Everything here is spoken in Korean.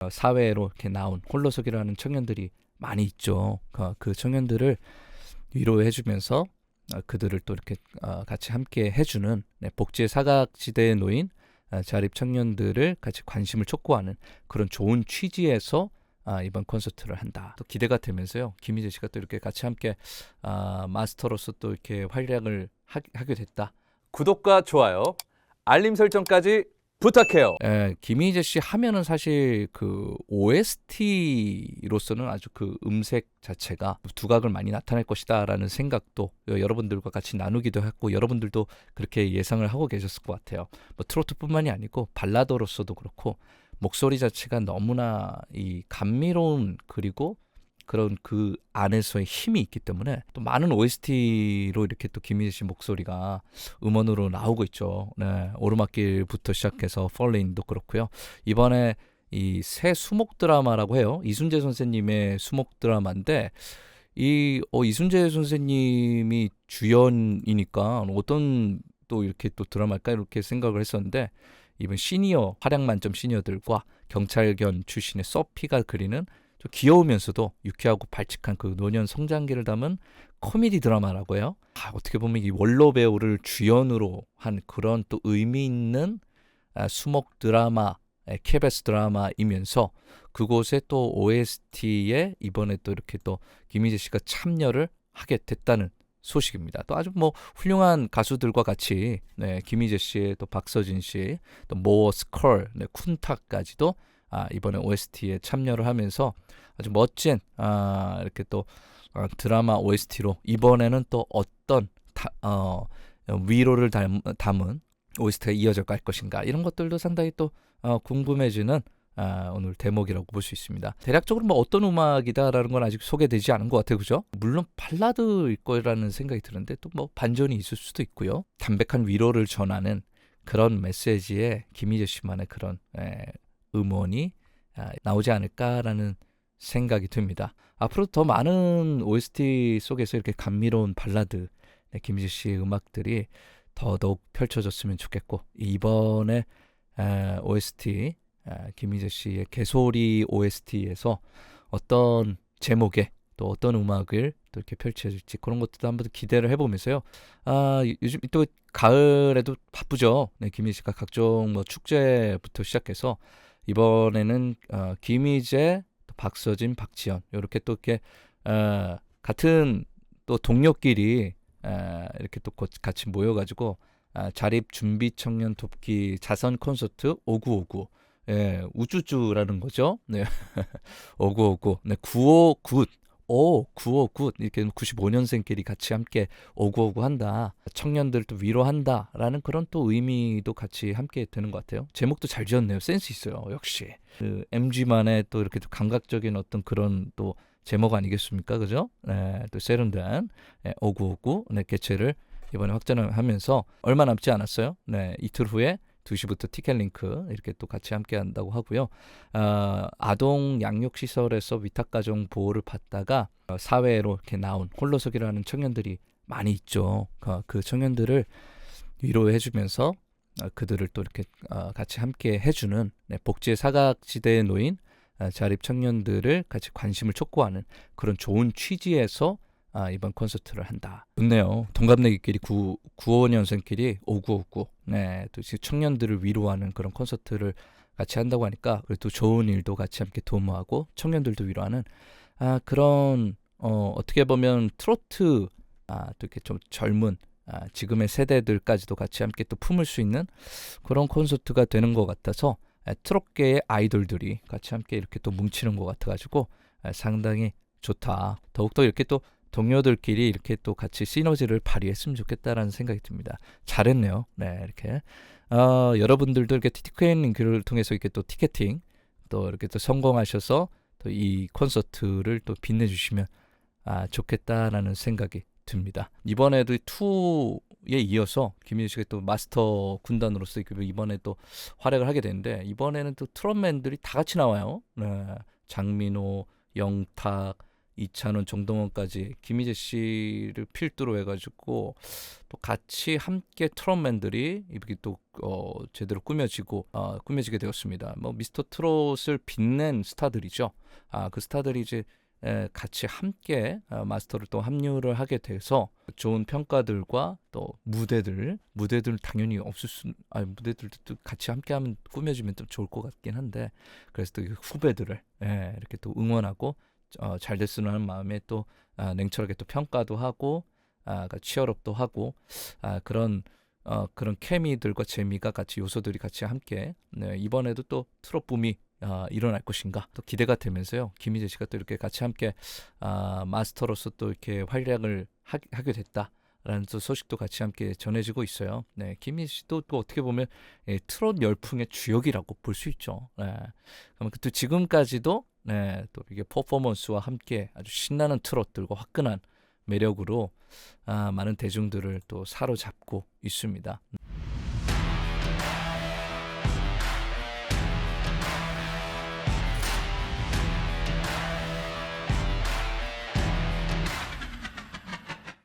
어, 사회로 이렇게 나온 홀로서기라는 청년들이 많이 있죠. 그, 그 청년들을 위로해주면서 어, 그들을 또 이렇게 어, 같이 함께 해주는 네, 복지의 사각지대에 놓인 어, 자립 청년들을 같이 관심을 촉구하는 그런 좋은 취지에서 아, 이번 콘서트를 한다. 또 기대가 되면서요. 김희재 씨가 또 이렇게 같이 함께 아, 마스터로서 또 이렇게 활약을 하, 하게 됐다. 구독과 좋아요, 알림 설정까지 부탁해요. 예, 김희재 씨 하면은 사실 그 OST로서는 아주 그 음색 자체가 두각을 많이 나타낼 것이다라는 생각도 여러분들과 같이 나누기도 했고 여러분들도 그렇게 예상을 하고 계셨을 것 같아요. 뭐 트로트뿐만이 아니고 발라더로서도 그렇고 목소리 자체가 너무나 이 감미로운 그리고 그런 그 안에서의 힘이 있기 때문에 또 많은 OST로 이렇게 또 김희재 씨 목소리가 음원으로 나오고 있죠. 네, 오르막길부터 시작해서 펄레인도 그렇고요. 이번에 이 새 수목 드라마라고 해요. 이순재 선생님의 수목 드라마인데 이 어, 이순재 선생님이 주연이니까 어떤 또 이렇게 또 드라마일까 이렇게 생각을 했었는데 이번 시니어 활약 만점 시니어들과 경찰견 출신의 서피가 그리는 좀 귀여우면서도 유쾌하고 발칙한 그 노년 성장기를 담은 코미디 드라마라고 해요. 아, 어떻게 보면 이 원로 배우를 주연으로 한 그런 또 의미 있는 아, 수목 드라마, 에, KBS 드라마이면서 그곳에 또 OST에 이번에 또 이렇게 또 김희재 씨가 참여를 하게 됐다는 소식입니다. 또 아주 뭐 훌륭한 가수들과 같이 네, 김희재 씨, 또 박서진 씨, 또 모어 스컬, 네, 쿤타까지도 아, 이번에 OST에 참여를 하면서 아주 멋진 아, 이렇게 또 어, 드라마 OST로 이번에는 또 어떤 다, 어, 위로를 담, 담은 OST가 이어져 갈 것인가 이런 것들도 상당히 또 어, 궁금해지는 아, 오늘 대목이라고 볼 수 있습니다. 대략적으로 뭐 어떤 음악이다라는 건 아직 소개되지 않은 것 같아요, 그죠? 물론 발라드일 거라는 생각이 드는데 또 뭐 반전이 있을 수도 있고요. 담백한 위로를 전하는 그런 메시지에 김희재 씨만의 그런 에, 음원이 아, 나오지 않을까라는 생각이 듭니다. 앞으로 더 많은 OST 속에서 이렇게 감미로운 발라드 네, 김희재 씨의 음악들이 더더욱 펼쳐졌으면 좋겠고 이번에 에, OST 에, 김희재 씨의 개소리 OST에서 어떤 제목에 또 어떤 음악을 또 이렇게 펼쳐질지 그런 것들도 한번 기대를 해보면서요. 아 요즘 또 가을에도 바쁘죠. 네, 김희재 씨가 각종 뭐 축제부터 시작해서 이번에는 어, 김희재, 또 박서진, 박지현 이렇게 또 이렇게 어, 같은 또 동료끼리 어, 이렇게 또 같이 모여가지고 아, 자립 준비 청년 돕기 자선 콘서트 5959 예, 우쭈쭈라는 거죠. 네. 5959. 네, 959. 오, 959. 이렇게 95년생끼리 같이 함께 5959 한다. 청년들 또 위로한다. 라는 그런 또 의미도 같이 함께 되는 것 같아요. 제목도 잘 지었네요. 센스 있어요. 역시. 그 MG만의 또 이렇게 또 감각적인 어떤 그런 또 제목 아니겠습니까? 그죠? 네, 또 세련된 네, 5959 네, 개최를 이번에 확전을 하면서 얼마 남지 않았어요. 네, 이틀 후에 2시부터 티켓 링크 이렇게 또 같이 함께 한다고 하고요. 어, 아동 양육 시설에서 위탁 가정 보호를 받다가 어, 사회로 이렇게 나온 홀로서기라는 청년들이 많이 있죠. 그, 그 청년들을 위로해 주면서 어, 그들을 또 이렇게 어, 같이 함께 해주는 네, 복지의 사각지대에 놓인 어, 자립 청년들을 같이 관심을 촉구하는 그런 좋은 취지에서 아, 이번 콘서트를 한다. 좋네요. 동갑내기끼리 9, 95년생끼리 5959. 네, 또 청년들을 위로하는 그런 콘서트를 같이 한다고 하니까 그래도 좋은 일도 같이 함께 도모하고 청년들도 위로하는 아, 그런 어, 어떻게 보면 트로트 아, 또 이렇게 좀 젊은 아, 지금의 세대들까지도 같이 함께 또 품을 수 있는 그런 콘서트가 되는 것 같아서 아, 트롯계의 아이돌들이 같이 함께 이렇게 또 뭉치는 것 같아가지고 아, 상당히 좋다. 더욱더 이렇게 또 동료들끼리 이렇게 또 같이 시너지를 발휘했으면 좋겠다라는 생각이 듭니다. 잘했네요. 네, 이렇게. 어, 여러분들도 이렇게 티켓 링크를 통해서 이렇게 또 티켓팅 또 이렇게 또 성공하셔서 또 이 콘서트를 또 빛내주시면 아, 좋겠다라는 생각이 듭니다. 이번에도 2에 이어서 김민우 씨가 또 마스터 군단으로서 이번에 또 활약을 하게 되는데 이번에는 또 트롯맨들이 다 같이 나와요. 네, 장민호, 영탁, 이찬원, 정동원까지 김희재 씨를 필두로 해가지고 또 같이 함께 트롯맨들이 이렇게 또 어, 제대로 꾸며지고 어, 꾸며지게 되었습니다. 뭐 미스터 트롯을 빛낸 스타들이죠. 아 그 스타들이 이제 에, 같이 함께 어, 마스터를 또 합류를 하게 돼서 좋은 평가들과 또 무대들 무대들 당연히 없을 수 아니 무대들도 또 같이 함께 하면 꾸며지면 좀 좋을 것 같긴 한데 그래서 또이 후배들을 예, 이렇게 또 응원하고 어, 잘 됐으면 하는 마음에 또 아, 냉철하게 또 평가도 하고 아, 그 치열업도 하고 아, 그런 어, 그런 케미들과 재미가 같이 요소들이 같이 함께 네, 이번에도 또 트롯 붐이 아, 일어날 것인가 또 기대가 되면서요 김희재 씨가 또 이렇게 같이 함께 아, 마스터로서 또 이렇게 활약을 하, 하게 됐다 라는 또 소식도 같이 함께 전해지고 있어요. 네, 김희재 씨도 또 어떻게 보면 예, 트롯 열풍의 주역이라고 볼 수 있죠. 네, 그러면 또 지금까지도 네, 또 이게 퍼포먼스와 함께 아주 신나는 트롯들과 화끈한 매력으로 아, 많은 대중들을 또 사로잡고 있습니다.